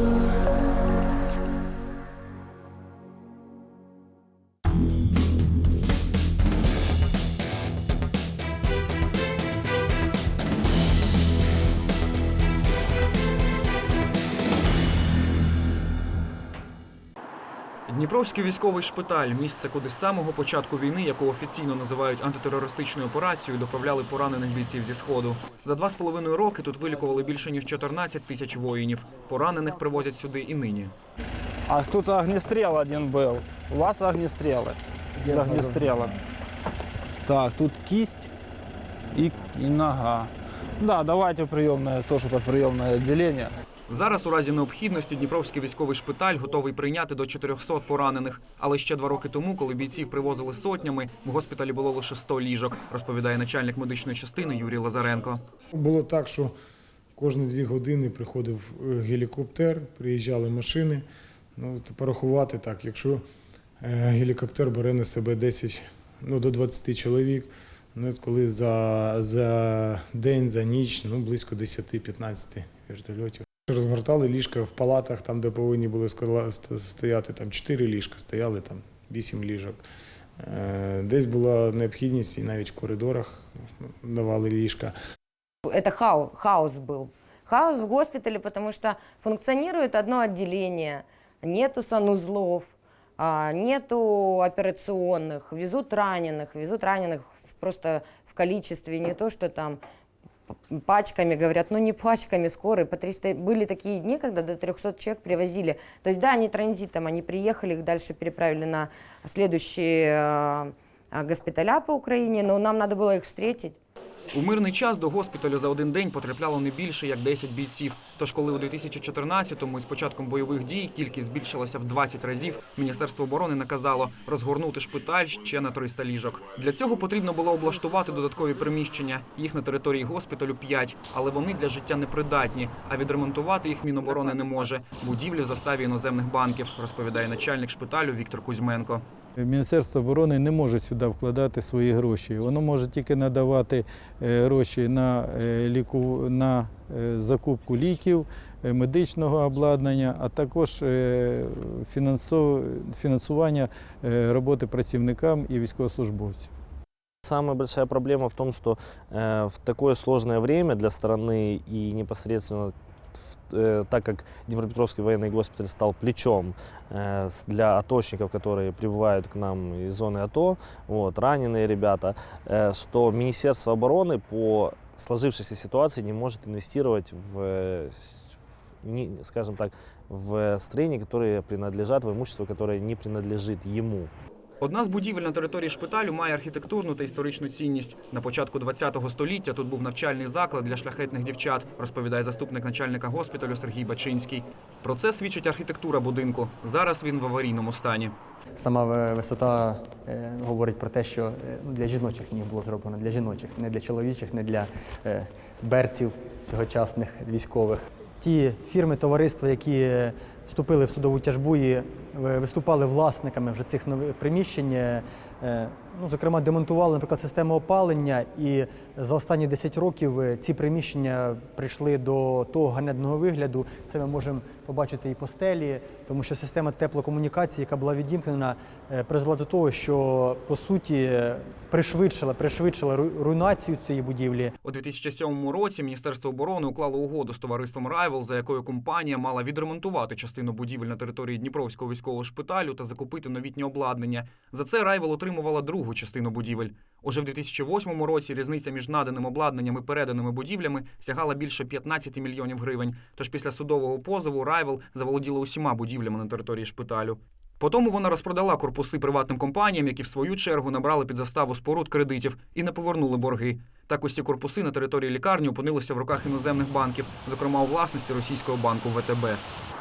Ooh. Дніпровський військовий шпиталь місце, куди з самого початку війни, яку офіційно називають антитерористичною операцією, доправляли поранених бійців зі сходу. За два з половиною роки тут вилікували більше ніж 14 тисяч воїнів. Поранених привозять сюди і нині. А тут огнестрел один был. У вас огнестрелы? С огнестрелом. Так, тут кисть и, и нога. Да, давайте приемное, тоже под приемное отделение. Зараз у разі необхідності Дніпровський військовий шпиталь готовий прийняти до 400 поранених. Але ще два роки тому, коли бійців привозили сотнями, в госпіталі було лише 100 ліжок, розповідає начальник медичної частини Юрій Лазаренко. Було так, що кожні дві години приходив е, гелікоптер, приїжджали машини. Ну, порахувати так, якщо е, гелікоптер бере на себе 10 ну, до 20 чоловік, ну, от коли за, за день, за ніч, ну, близько 10-15 вертольотів. Розгортали ліжка в палатах, там, де повинні були скла- ст- стояти там 4 ліжка, стояли там 8 ліжок. Е, Десь була необхідність і навіть в коридорах давали ліжка. Это хау, хаос был. Хаос в госпитале, потому что функционирует одно отделение, нету санузлов, а, нету операционных, везут раненых, везут раненых в- просто в количестве, не то что там п- пачками, говорят, ну не пачками, скорые, по 300, были такие дни, когда до 300 человек привозили. То есть да, они транзитом, они приехали, их дальше переправили на следующие э, э, госпиталя по Украине, но нам надо было их встретить. У мирний час до госпіталю за один день потрапляло не більше як 10 бійців. Тож, коли у 2014-му із початком бойових дій кількість збільшилася в 20 разів, Міністерство оборони наказало розгорнути шпиталь ще на 300 ліжок. Для цього потрібно було облаштувати додаткові приміщення. Їх на території госпіталю 5, але вони для життя непридатні. А відремонтувати їх Міноборони не може. Будівлі в заставі іноземних банків, розповідає начальник шпиталю Віктор Кузьменко. Міністерство оборони не може сюди вкладати свої гроші. Воно може тільки надавати е, гроші на, е, ліку, на е, закупку ліків, медичного обладнання, а також фінансування роботи працівникам і військовослужбовцям. Самая большая проблема в том, что э, в такое сложное время для страны и непосредственно э, так как Днепропетровский военный госпиталь стал плечом э, для атошников, которые прибывают к нам из зоны АТО, вот, раненые ребята, э, что Министерство обороны по сложившейся ситуации не может инвестировать в, в скажем так, в строения, которые принадлежат, в имущество, которое не принадлежит ему. Одна з будівель на території шпиталю має архітектурну та історичну цінність. На початку ХХ століття тут був навчальний заклад для шляхетних дівчат, розповідає заступник начальника госпіталю Сергій Бачинський. Про це свідчить архітектура будинку. Зараз він в аварійному стані. Сама висота е, говорить про те, що е, ну, для жіночих ніг було зроблено, для жіночих, не для чоловічих, не для е, берців сьогочасних військових. Ті фірми, товариства, які вступили в судову тяжбу і виступали власниками вже цих нових приміщень, е, ну, зокрема, демонтували, наприклад, систему опалення, і за останні 10 років е, ці приміщення прийшли до того ганебного вигляду. Це ми можемо побачити і по стелі, тому що система теплокомунікації, яка була відімкнена, е, призвела до того, що по суті пришвидшила, пришвидшила руйнацію цієї будівлі. У 2007 році Міністерство оборони уклало угоду з товариством Райвел, за якою компанія мала відремонтувати частину будівель на території Дніпровського військового шпиталю та закупити новітнє обладнання. За це Райвел отримувала другу частину будівель. Уже в 2008 році різниця між наданим обладнанням і переданими будівлями сягала більше 15 мільйонів гривень. Тож після судового позову Райвел заволоділа усіма будівлями на території шпиталю. Потому вона розпродала корпуси приватним компаніям, які в свою чергу набрали під заставу споруд кредитів і не повернули борги. Так усі корпуси на території лікарні опинилися в руках іноземних банків, зокрема у власності російського банку ВТБ.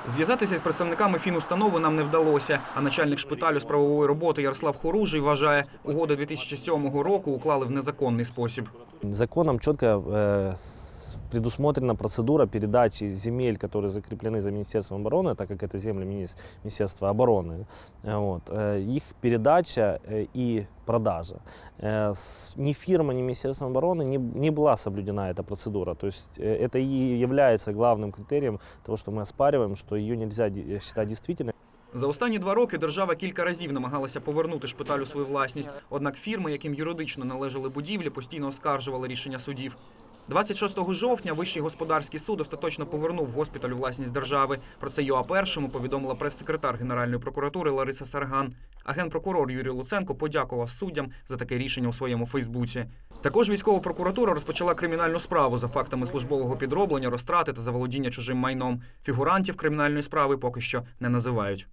Зв'язатися з представниками фінустанови нам не вдалося. А начальник шпиталю з правової роботи Ярослав Хоружий вважає, угоду 2007 року уклали в незаконний спосіб. Законом четко э, с- предусмотрена процедура передачи земель, которые закреплены за Министерством обороны, так как это земли Минис- Министерства обороны, э, вот, э, их передача э, и продажа. Э, с- Ни фирма, ни Министерство обороны не, не была соблюдена эта процедура. То есть э, это и является главным критерием того, что мы оспариваем, что ее нельзя де- считать действительной. За останні два роки держава кілька разів намагалася повернути шпиталю свою власність. Однак фірми, яким юридично належали будівлі, постійно оскаржували рішення судів. 26 жовтня Вищий господарський суд остаточно повернув госпіталю власність держави. Про це ЮА першому повідомила прес-секретар Генеральної прокуратури Лариса Сарган. А генпрокурор Юрій Луценко подякував суддям за таке рішення у своєму Фейсбуці. Також військова прокуратура розпочала кримінальну справу за фактами службового підроблення, розтрати та заволодіння чужим майном. Фігурантів кримінальної справи поки що не називають.